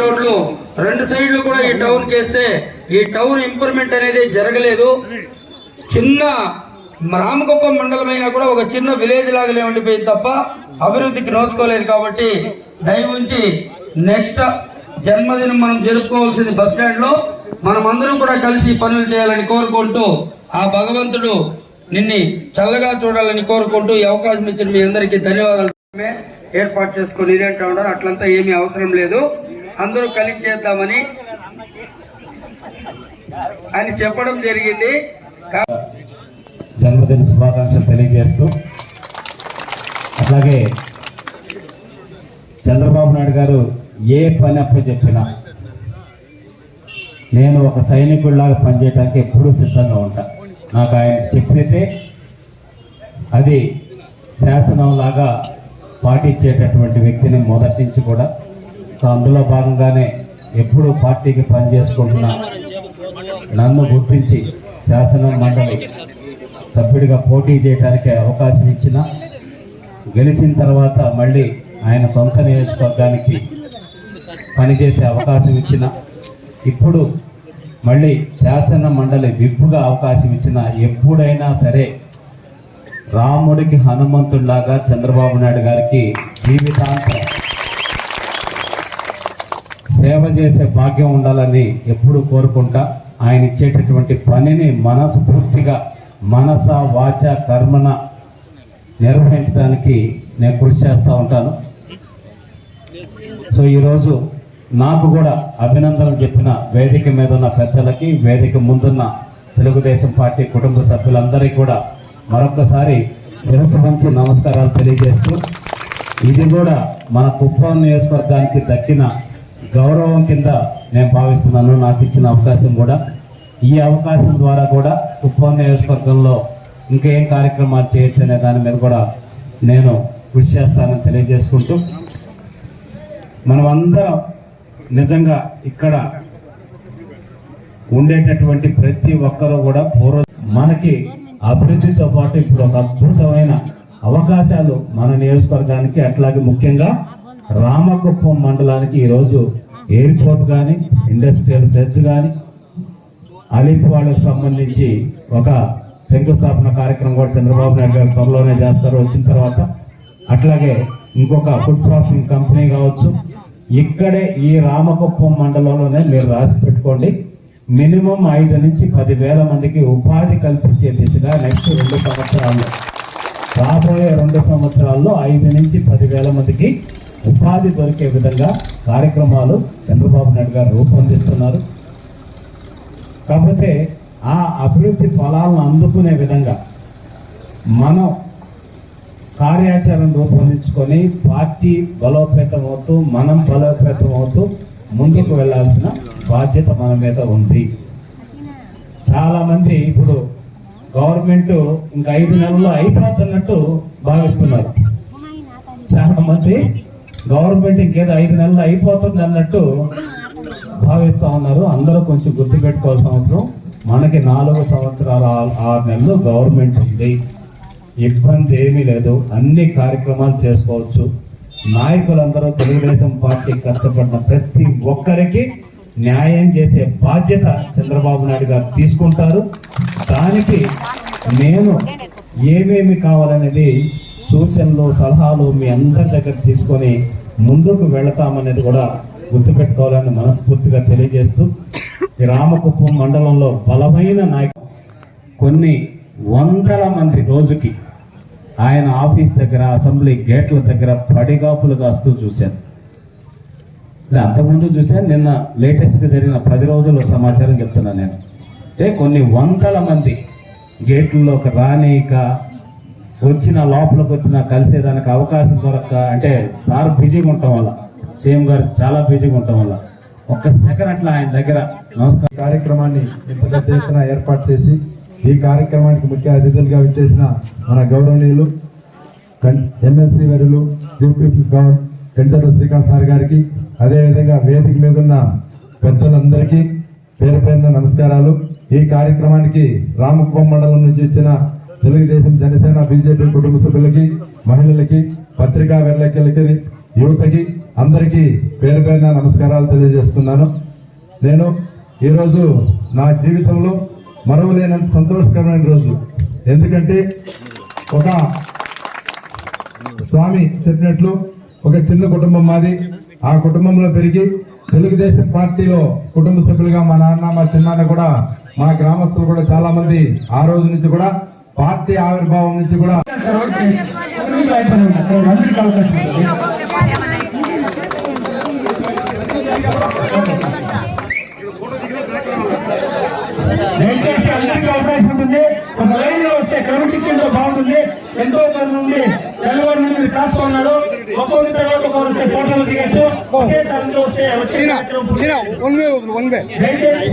రోడ్లు రెండు సైడ్లు కూడా ఈ టౌన్ కేస్తే ఈ టౌన్ ఇంప్రూవ్మెంట్ అనేది జరగలేదు. చిన్న రామకుప్పం మండలం అయినా కూడా ఒక చిన్న విలేజ్ లాగానే ఉండిపోయింది తప్ప అభివృద్ధికి నోచుకోలేదు కాబట్టి దయవుంచి నెక్స్ట్ జన్మదినం మనం జరుపుకోవాల్సింది బస్ స్టాండ్లో మనం అందరం కూడా కలిసి పనులు చేయాలని కోరుకుంటూ ఆ భగవంతుడు నిన్ని చల్లగా చూడాలని కోరుకుంటూ ఈ అవకాశం ఇచ్చిన మీ అందరికీ ధన్యవాదాలు. ఏర్పాటు చేసుకుని ఇదేంటా ఉండరు అట్లంతా ఏమీ అవసరం లేదు. అందరూ కలిసి చేద్దామని అని చెప్పడం జరిగింది. జన్మదిన శుభాకాంక్షలు తెలియజేస్తూ అట్లాగే చంద్రబాబు నాయుడు గారు ఏ పని అప్ప చెప్పినా నేను ఒక సైనికుడిలాగా పనిచేయడానికి ఎప్పుడూ సిద్ధంగా ఉంటా. నాకు ఆయన చెప్పితే అది శాసనంలాగా పాటించేటటువంటి వ్యక్తిని మొదటి నుంచి కూడా సో అందులో భాగంగానే ఎప్పుడు పార్టీకి పనిచేసుకుంటున్నా నన్ను గుర్తించి శాసన మండలి సభ్యుడిగా పోటీ చేయడానికి అవకాశం ఇచ్చిన గెలిచిన తర్వాత మళ్ళీ ఆయన సొంత నియోజకవర్గానికి పనిచేసే అవకాశం ఇచ్చిన ఇప్పుడు మళ్ళీ శాసన మండలి విప్పుగా అవకాశం ఇచ్చిన ఎప్పుడైనా సరే రాముడికి హనుమంతుడిలాగా చంద్రబాబు నాయుడు గారికి జీవితాంతం సేవ చేసే భాగ్యం ఉండాలని ఎప్పుడు కోరుకుంటా ఆయన ఇచ్చేటటువంటి పనిని మనస్ఫూర్తిగా మనస వాచ కర్మన నిర్వహించడానికి నేను కృషి చేస్తూ ఉంటాను. సో ఈరోజు నాకు కూడా అభినందనలు చెప్పిన వేదిక మీద ఉన్న పెద్దలకి వేదిక ముందున్న తెలుగుదేశం పార్టీ కుటుంబ సభ్యులందరికీ కూడా మరొకసారి శిరస్సు వంచి నమస్కారాలు తెలియజేస్తూ ఇది కూడా మన కుప్పం నియోజకవర్గానికి దక్కిన గౌరవం కింద నేను భావిస్తున్నాను. నాకు ఇచ్చిన అవకాశం కూడా ఈ అవకాశం ద్వారా కూడా కుప్పం నియోజకవర్గంలో ఇంకేం కార్యక్రమాలు చేయొచ్చు అనే దాని మీద కూడా నేను కృషి చేస్తానని తెలియజేసుకుంటూ మనమందరం నిజంగా ఇక్కడ ఉండేటటువంటి ప్రతి ఒక్కరూ కూడా పూర్వ మనకి అభివృద్ధితో పాటు ఇప్పుడు ఒక అద్భుతమైన అవకాశాలు మన నియోజకవర్గానికి అట్లాగే ముఖ్యంగా రామకుప్పం మండలానికి ఈరోజు ఎయిర్పోర్ట్ కానీ ఇండస్ట్రియల్ సెర్చ్ కానీ అలీప్ వాళ్ళకి సంబంధించి ఒక శంకుస్థాపన కార్యక్రమం కూడా చంద్రబాబు నాయుడు గారు త్వరలోనే చేస్తారు. వచ్చిన తర్వాత అట్లాగే ఇంకొక ఫుడ్ ప్రాసెసింగ్ కంపెనీ కావచ్చు. ఇక్కడే ఈ రామకుప్పం మండలంలోనే మీరు రాసి పెట్టుకోండి. మినిమం ఐదు నుంచి పది వేల మందికి ఉపాధి కల్పించే దిశగా నెక్స్ట్ రెండు సంవత్సరాల్లో రాబోయే రెండు సంవత్సరాల్లో ఐదు నుంచి పది వేల మందికి ఉపాధి దొరికే విధంగా కార్యక్రమాలు చంద్రబాబు నాయుడు గారు రూపొందిస్తున్నారు. కాకపోతే ఆ అభివృద్ధి ఫలాలను అందుకునే విధంగా మనం కార్యాచరణ రూపొందించుకొని పార్టీ బలోపేతం అవుతూ మనం బలోపేతం అవుతూ ముందుకు వెళ్ళాల్సిన బాధ్యత మన మీద ఉంది. చాలామంది ఇప్పుడు గవర్నమెంట్ ఇంకా ఐదు నెలల్లో అయిపోతున్నట్టు భావిస్తున్నారు. చాలామంది గవర్నమెంట్ ఇంకేదో ఐదు నెలలు అయిపోతుంది అన్నట్టు భావిస్తూ ఉన్నారు. అందరూ కొంచెం గుర్తుపెట్టుకోవాల్సిన అవసరం. మనకి నాలుగు సంవత్సరాల ఆరు నెలలు గవర్నమెంట్ ఉంది. ఇబ్బంది ఏమీ లేదు. అన్ని కార్యక్రమాలు చేసుకోవచ్చు. నాయకులందరూ తెలుగుదేశం పార్టీ కష్టపడిన ప్రతి ఒక్కరికి న్యాయం చేసే బాధ్యత చంద్రబాబు నాయుడు గారు తీసుకుంటారు. దానికి నేను ఏమేమి కావాలనేది సూచనలు సలహాలు మీ అందరి దగ్గర తీసుకొని ముందుకు వెళతామనేది కూడా గుర్తుపెట్టుకోవాలని మనస్ఫూర్తిగా తెలియజేస్తూ రామకుప్పం మండలంలో బలమైన నాయకు కొన్ని వందల మంది రోజుకి ఆయన ఆఫీస్ దగ్గర అసెంబ్లీ గేట్ల దగ్గర పడిగాపులు కాస్తూ చూశాను అంతకుముందు చూశాను నిన్న లేటెస్ట్గా జరిగిన పది రోజుల సమాచారం చెప్తున్నాను నేను. అంటే కొన్ని వందల మంది గేట్లలోకి రానిక వచ్చిన లోపలికి వచ్చిన కలిసేదానికి అవకాశం దొరక్క అంటే సార్ బిజీగా ఉండటం వల్ల సీఎం గారు చాలా బిజీగా ఉండటం వల్ల. ఒక్క సెకండ్ అట్లా ఆయన దగ్గర. నమస్కారం. కార్యక్రమాన్ని ఇంత పెద్ద ఎత్తున ఏర్పాటు చేసి ఈ కార్యక్రమానికి ముఖ్య అతిథులుగా వచ్చేసిన మన గౌరవనీయులు ఎమ్మెల్సీ వర్యులు సిపిపి గవర్న కంచర్ల శ్రీకాంత్ సార్ గారికి అదేవిధంగా వేదిక మీద ఉన్న పెద్దలందరికీ పేరు పేరున నమస్కారాలు. ఈ కార్యక్రమానికి రామకుప్పం మండలం నుంచి ఇచ్చిన తెలుగుదేశం జనసేన బీజేపీ కుటుంబ సభ్యులకి మహిళలకి పత్రికా విలేకరులకి యువతకి అందరికీ పేరు పైన నమస్కారాలు తెలియజేస్తున్నాను. నేను ఈరోజు నా జీవితంలో మరవలేనంత సంతోషకరమైన రోజు. ఎందుకంటే ఒక స్వామి చెప్పినట్లు ఒక చిన్న కుటుంబం మాది. ఆ కుటుంబంలో పెరిగి తెలుగుదేశం పార్టీలో కుటుంబ సభ్యులుగా మా నాన్న మా చిన్నాన్న కూడా మా గ్రామస్తులు కూడా చాలామంది ఆ రోజు నుంచి కూడా పార్టీ ఆవిర్భావం నుంచి కూడా దయచేసి అందరికీ అవకాశం ఉంటుంది ఒక లైన్లో వస్తే క్రమశిక్షణతో బాగుంటుంది ఎంతో మంది నుండి తెల్లవారు నుండి మీరు కాసుకున్నాడు ఒక్కొక్క తర్వాత ఒకరు వస్తే ఫోటోలు దిగచ్చు ఒకేసారి అందరూ వస్తే. దయచేసి